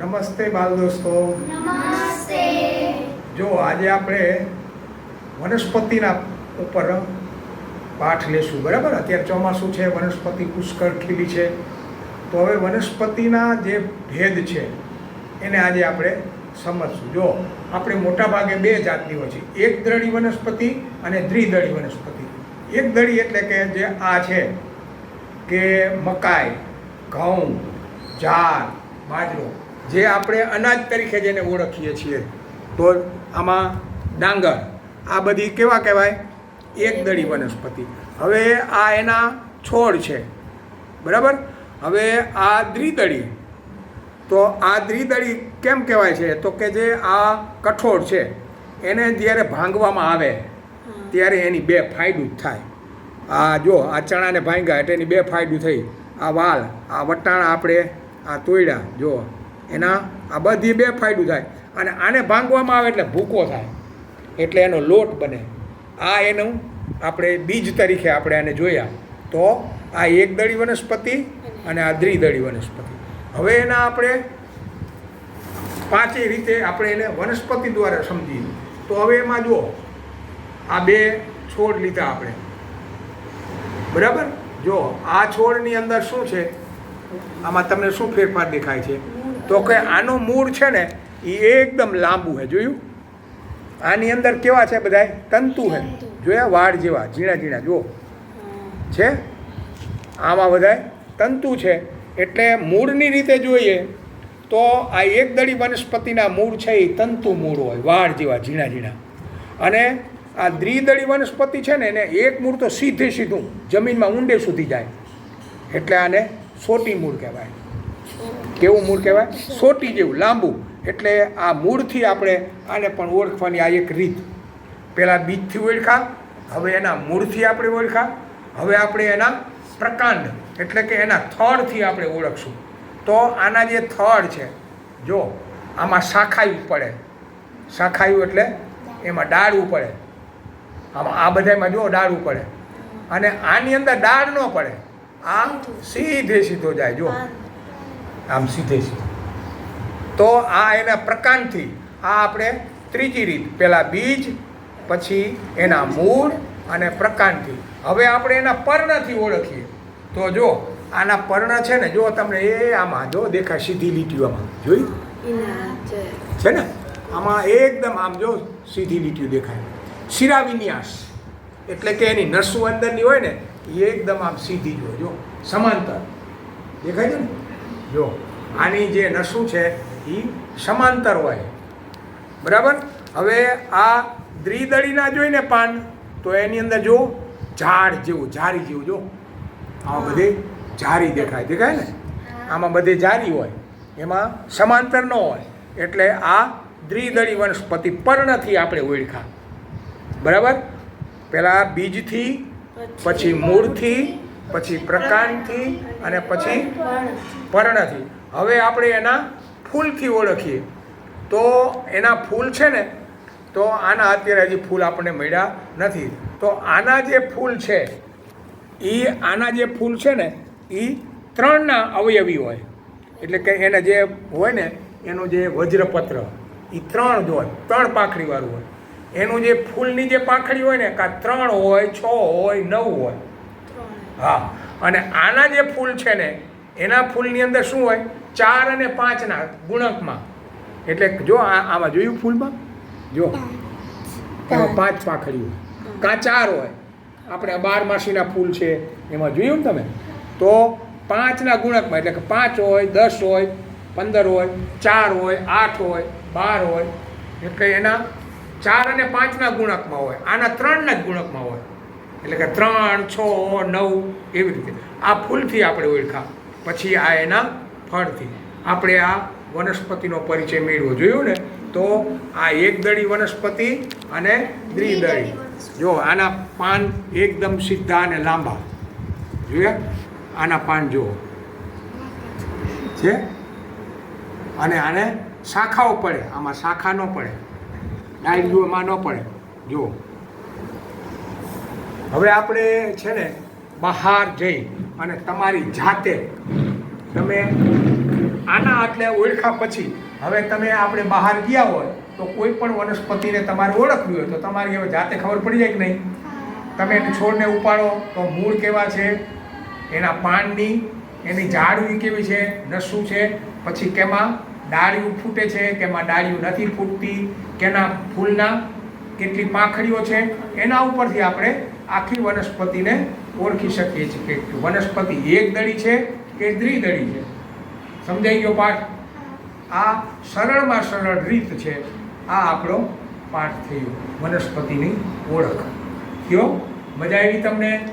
નમસ્તે બાલ દોસ્તો. નમસ્તે. જો આજે આપણે વનસ્પતિના ઉપર પાઠ લેશું બરાબર? અત્યારે ચોમાસું છે વનસ્પતિ પુષ્કળ ખીલી છે. તો હવે વનસ્પતિના જે ભેદ છે એને આજે આપણે સમજશું. જો આપણે મોટા ભાગે બે જાતની હોય છે એક દળી વનસ્પતિ અને દ્વિદળી વનસ્પતિ. એક દળી એટલે કે જે આ છે કે મકાઈ ઘઉં જાર બાજરો. જે આપણે અનાજ તરીકે જેને ઓળખીએ છીએ. તો આમાં ડાંગર, આ બધી કેવા કહેવાય? એકદળી વનસ્પતિ. હવે આ એના છોડ છે. બરાબર? હવે આ દ્વિદળી તો આ દ્વિદળી કેમ કહેવાય છે? તો કે જે આ કઠોળ છે, એને જ્યારે ભાંગવામાં આવે, ત્યારે એની બે ફાયદું થાય. આ જો, આ ચણાને ભાંગ્યા એટલે એની બે ફાયદું થઈ. આ વાલ, આ વટાણા આપણે, આ તોયડા, જો એના આ બધી બે ફાયદું થાય. અને આને ભાંગવામાં આવે એટલે ભૂકો થાય. એટલે એનો લોટ બને. આ એનું આપણે બીજ તરીકે આપણે આને જોયા. તો આ એકદળી વનસ્પતિ અને આ દ્વિદળી વનસ્પતિ. હવે એના આપણે પાંચેય રીતે આપણે એને વનસ્પતિ દ્વારા સમજીએ. તો હવે એમાં જુઓ. આ બે છોડ લીધા આપણે. બરાબર? જો આ છોડની અંદર શું છે? આમાં તમને શું ફેરફાર દેખાય છે? તો કે આનું મૂળ છે ને એ એકદમ લાંબુ છે જોયું? આની અંદર કેવા છે બધા તંતુ છે જોયા? વાળ જેવા ઝીણા ઝીણા જુઓ. છે? આમાં બધા તંતુ છે. એટલે મૂળની રીતે જોઈએ તો આ એકદળી વનસ્પતિના મૂળ છે એ તંતુ મૂળ હોય વાળ જેવા ઝીણા ઝીણા. અને આ દ્વિદળી વનસ્પતિ છે ને એને એક મૂળ તો સીધે સીધું જમીનમાં ઊંડે સુધી જાય. એટલે આને સોટી મૂળ કહેવાય. કેવું મૂળ કહેવાય? સોટી જેવું લાંબુ. એટલે આ મૂળથી આપણે આને પણ ઓળખવાની આ એક રીત. પહેલાં બીજથી ઓળખા હવે એના મૂળથી આપણે ઓળખા હવે આપણે એના પ્રકાંડ એટલે કે એના થડથી આપણે ઓળખશું. તો આના જે થળ છે જો આમાં શાખાયું પડે. શાખાયું એટલે એમાં ડાળવું પડે. આમાં આ બધામાં જો ડાળવું પડે. અને આની અંદર ડાળ ન પડે. આ સીધે. સીધો જાય જો. આમ સીધે સીધું તો આ એના પ્રકાંડથી આ આપણે ત્રીજી રીત પહેલાં બીજ પછી એના મૂળ અને પ્રકાંડથી. હવે આપણે એના પર્ણથી ઓળખીએ. તો જો આના પર્ણ છે ને જો તમને એ આમાં જો દેખાય સીધી લીટીઓ આમાં. જોઈ છે ને? આમાં એકદમ આમ જો સીધી લીટીઓ દેખાય. શિરા વિન્યાસ. એટલે કે એની નસું અંદરની હોય ને એ એકદમ આમ સીધી જો જો સમાંતર. દેખાય છે ને? જો આની જે નસું છે એ સમાંતર હોય. બરાબર? હવે આ દ્વિદળીના જોઈને પાન તો એની અંદર જો ઝાડ જેવું ઝારી જેવું જો. આમાં બધે ઝારી દેખાય દેખાય ને? આમાં બધે ઝારી હોય. એમાં સમાંતર ન હોય. એટલે આ દ્વિદળી વનસ્પતિ પર્ણથી આપણે ઓળખા. બરાબર? પહેલાં બીજથી પછી મૂળથી પછી પ્રકાંડથી અને પછી પર્ણથી. હવે આપણે એના ફૂલથી ઓળખીએ. તો એના ફૂલ છે ને, તો આના અત્યારે હજી ફૂલ આપણને મળ્યા નથી. તો આના જે ફૂલ છે એ આના જે ફૂલ છે ને એ ત્રણના અવયવી હોય. એટલે કે એને જે હોય ને, એનું જે વજ્રપત્ર એ ત્રણ જ હોય, ત્રણ પાંખડીવાળું હોય. એનું જે ફૂલની જે પાંખડી હોય ને, કાં ત્રણ હોય, છ હોય, નવ હોય હા. અને આના જે ફૂલ છે ને એના ફૂલની અંદર શું હોય? ચાર અને પાંચના ગુણકમાં. એટલે જો આ આમાં જોયું ફૂલમાં? જો. એમાં પાંચ પાંખડી હોય. કાં ચાર હોય? આપણે બારમાસીના ફૂલ છે એમાં જોયું ને તમે? તો પાંચના ગુણકમાં એટલે કે પાંચ હોય દસ હોય પંદર હોય ચાર હોય આઠ હોય બાર હોય એટલે એના ચાર અને પાંચના ગુણકમાં હોય. આના ત્રણના જ ગુણકમાં હોય. એટલે કે ત્રણ છ નવ એવી રીતે. આ ફૂલથી આપણે ઓળખા પછી આ એના ફળથી. આપણે આ વનસ્પતિનો પરિચય મેળવો. જોયું ને? તો આ એકદળી વનસ્પતિ અને દ્વિદળી જો આના પાન એકદમ સીધા અને લાંબા. જોયા? આના પાન જુઓ. છે? અને આને શાખાઓ પડે. આમાં શાખા ન પડે. ડાયરીઓમાં ન પડે. જુઓ. હવે આપણે છે ને બહાર જઈ અને તમારી જાતે તમે આના આટલે ઓળખા પછી હવે તમે આપણે બહાર ગયા હોય તો કોઈ પણ વનસ્પતિને તમારે ઓળખવી હોય તો તમારી હવે જાતે ખબર પડી જાય કે નહીં? તમે એને છોડને ઉપાડો તો મૂળ કેવા છે? એના પાનની એની ઝાડવી કેવી છે? નસું છે. પછી કેમાં ડાળીઓ ફૂટે છે કેમાં ડાળીઓ નથી ફૂટતી કેના ફૂલના કેટલી પાંખડીઓ છે? એના ઉપરથી આપણે આખી વનસ્પતિને ઓળખી શકીએ છીએ કે વનસ્પતિ એક દળી છે કે દ્વિદળી છે? સમજાઈ ગયો પાઠ? આ સરળમાં સરળ રીત છે. આ આપણો પાઠ થયો. વનસ્પતિની ઓળખ. કયો મજા આવી તમને?